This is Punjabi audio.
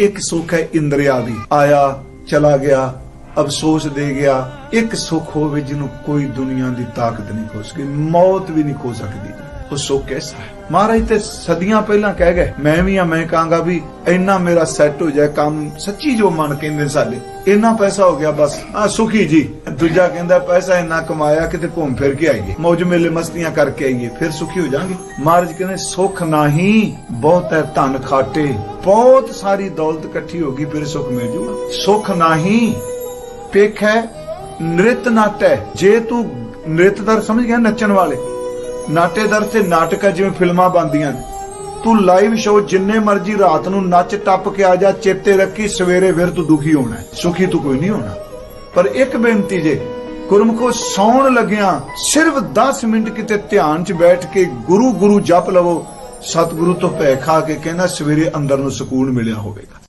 ਇੱਕ ਸੁੱਖ ਹੈ ਇੰਦਰੀਆ ਦੀ। ਆਇਆ ਚਲਾ ਗਿਆ ਅਫਸੋਸ ਦੇ ਗਿਆ, ਇੱਕ ਸੁੱਖ ਹੋਵੇ ਜਿਹਨੂੰ ਕੋਈ ਦੁਨੀਆ ਦੀ ਤਾਕਤ ਨਹੀਂ ਖੋ ਸਕਦੀ ਮੌਤ ਵੀ ਨਹੀਂ ਖੋ ਸਕਦੀ। ਉਹ ਸੁੱਖ ਐਸਾ ਹੈ? ਮਹਾਰਾਜ ਤੇ ਸਦੀਆਂ ਪਹਿਲਾਂ ਕਹਿ ਗਏ, ਮੈਂ ਵੀ ਆ ਮੈਂ ਕਹਾਂਗਾ ਵੀ ਇੰਨਾ ਮੇਰਾ ਸੈੱਟ ਹੋ ਜਾਏ ਕੰਮ, ਸੱਚੀ ਜੋ ਮਨ ਕਹਿੰਦੇ ਸਾਡੇ, ਇੰਨਾ ਪੈਸਾ ਹੋ ਗਿਆ ਬਸ। ਆ ਸੁਖੀ ਜੀ, ਦੂਜਾ ਕਹਿੰਦਾ, ਪੈਸਾ ਇੰਨਾ ਕਮਾਇਆ, ਕਿਤੇ ਘੁੰਮ ਫਿਰ ਕੇ ਆਈਏ। ਮੌਜ ਮੇਲੇ ਮਸਤੀਆਂ ਕਰਕੇ ਆਈਏ, ਫਿਰ ਸੁਖੀ ਹੋ ਜਾਾਂਗੇ। ਮਹਾਰਾਜ ਕਹਿੰਦੇ, ਸੁਖ ਨਹੀਂ, ਬਹੁਤ ਹੈ ਧਨ ਖਾਟੇ, ਬਹੁਤ ਸਾਰੀ ਦੌਲਤ ਇਕੱਠੀ ਹੋ ਗਈ, ਫਿਰ ਸੁਖ ਮਿਲ ਜੂਗਾ। ਸੁਖ ਨਹੀਂ ਪੇਖ ਹੈ, ਨ੍ਰਿਤ ਨਾਟ ਜੇ ਤੂੰ ਨ੍ਰਿਤਦਰ ਸਮਝ ਗਿਆ ਨੱਚਣ ਵਾਲੇ ਨਾਟੇਦਰ ਤੇ ਨਾਟਕ ਜਿਵੇਂ ਫਿਲਮਾਂ ਬਣਦੀਆਂ ਨੇ। ਤੂੰ ਲਾਈਵ ਸ਼ੋਅ ਜਿੰਨੇ ਮਰਜ਼ੀ ਰਾਤ ਨੂੰ ਨੱਚ ਟੱਪ ਕੇ ਆ ਜਾ, ਚੇਤੇ ਰੱਖੀ ਸਵੇਰੇ ਫਿਰ ਤੂੰ ਦੁਖੀ ਹੋਣਾ ਸੁਖੀ ਤੂੰ ਕੋਈ ਨਹੀਂ ਹੋਣਾ। ਪਰ ਇੱਕ ਬੇਨਤੀ ਜੇ, ਗੁਰਮੁਖੋ ਸੌਣ ਲੱਗਿਆ ਸਿਰਫ 10 ਮਿੰਟ ਕਿਤੇ ਧਿਆਨ 'ਚ ਬੈਠ ਕੇ ਗੁਰੂ ਗੁਰੂ ਜਪ ਲਵੋ, ਸਤਿਗੁਰੂ ਤੋਂ ਭੈ ਖਾ ਕੇ ਕਹਿੰਦਾ ਸਵੇਰੇ ਅੰਦਰ ਨੂੰ ਸਕੂਨ ਮਿਲਿਆ ਹੋਵੇਗਾ।